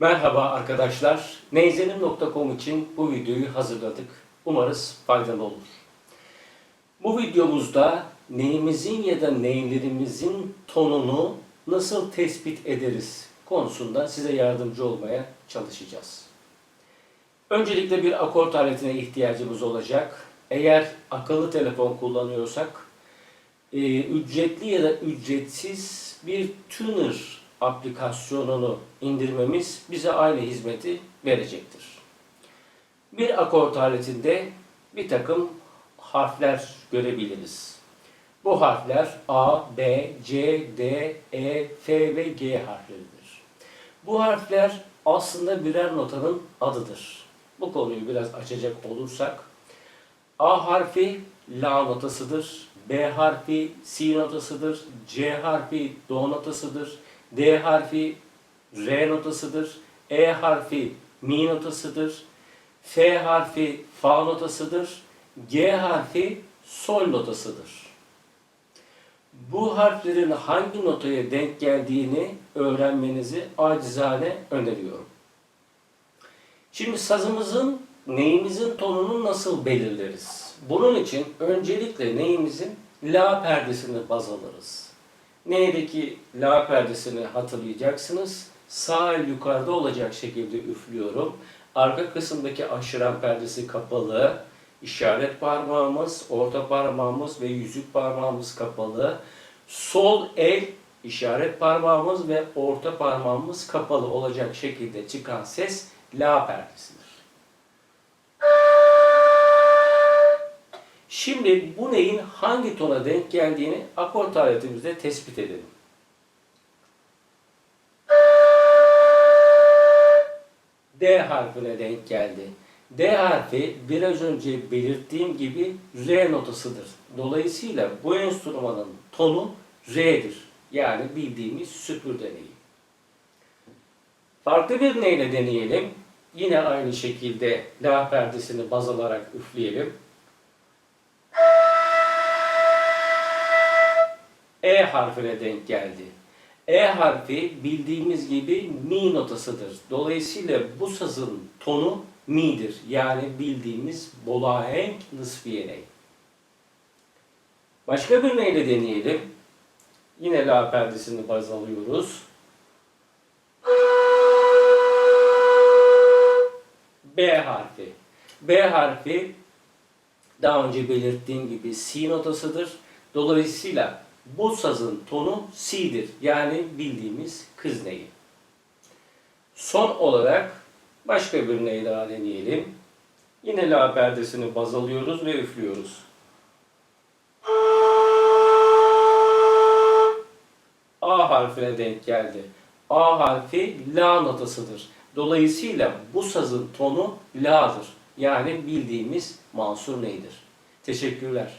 Merhaba arkadaşlar. Neyzenim.com için bu videoyu hazırladık. Umarız faydalı olur. Bu videomuzda neyimizin ya da neylerimizin tonunu nasıl tespit ederiz konusunda size yardımcı olmaya çalışacağız. Öncelikle bir akort aletine ihtiyacımız olacak. Eğer akıllı telefon kullanıyorsak e, ücretli ya da ücretsiz bir tuner aplikasyonunu indirmemiz bize aynı hizmeti verecektir. Bir akort aletinde bir takım harfler görebiliriz. Bu harfler A, B, C, D, E, F ve G harfleridir. Bu harfler aslında birer notanın adıdır. Bu konuyu biraz açacak olursak A harfi La notasıdır. B harfi Si notasıdır. C harfi Do notasıdır. D harfi Re notasıdır. E harfi Mi notasıdır. F harfi Fa notasıdır. G harfi Sol notasıdır. Bu harflerin hangi notaya denk geldiğini öğrenmenizi acizane öneriyorum. Şimdi sazımızın neyimizin tonunu nasıl belirleriz? Bunun için öncelikle neyimizin la perdesini baz alırız. Neydeki la perdesini hatırlayacaksınız. Sağ el yukarıda olacak şekilde üflüyorum. Arka kısımdaki aşıran perdesi kapalı. İşaret parmağımız, orta parmağımız ve yüzük parmağımız kapalı. Sol el işaret parmağımız ve orta parmağımız kapalı olacak şekilde çıkan ses la perdesidir. Şimdi bu neyin hangi tona denk geldiğini akort aletimizde tespit edelim. D harfine denk geldi. D harfi biraz önce belirttiğim gibi R notasıdır. Dolayısıyla bu enstrümanın tonu R'dir. Yani bildiğimiz süpür deneyi. Farklı bir neyle deneyelim. Yine aynı şekilde La perdesini baz alarak üfleyelim. E harfine denk geldi. E harfi bildiğimiz gibi mi notasıdır. Dolayısıyla bu sazın tonu mi'dir. Yani bildiğimiz bolahenk nısfiye ney. Başka bir neyle deneyelim. Yine la perdesini baz alıyoruz. B harfi. B harfi daha önce belirttiğim gibi si notasıdır. Dolayısıyla bu sazın tonu si'dir. Yani bildiğimiz kız neyi. Son olarak başka bir neyi daha deneyelim. Yine la perdesini baz alıyoruz ve üflüyoruz. A harfine denk geldi. A harfi la notasıdır. Dolayısıyla bu sazın tonu la'dır. Yani bildiğimiz mansur neydir. Teşekkürler.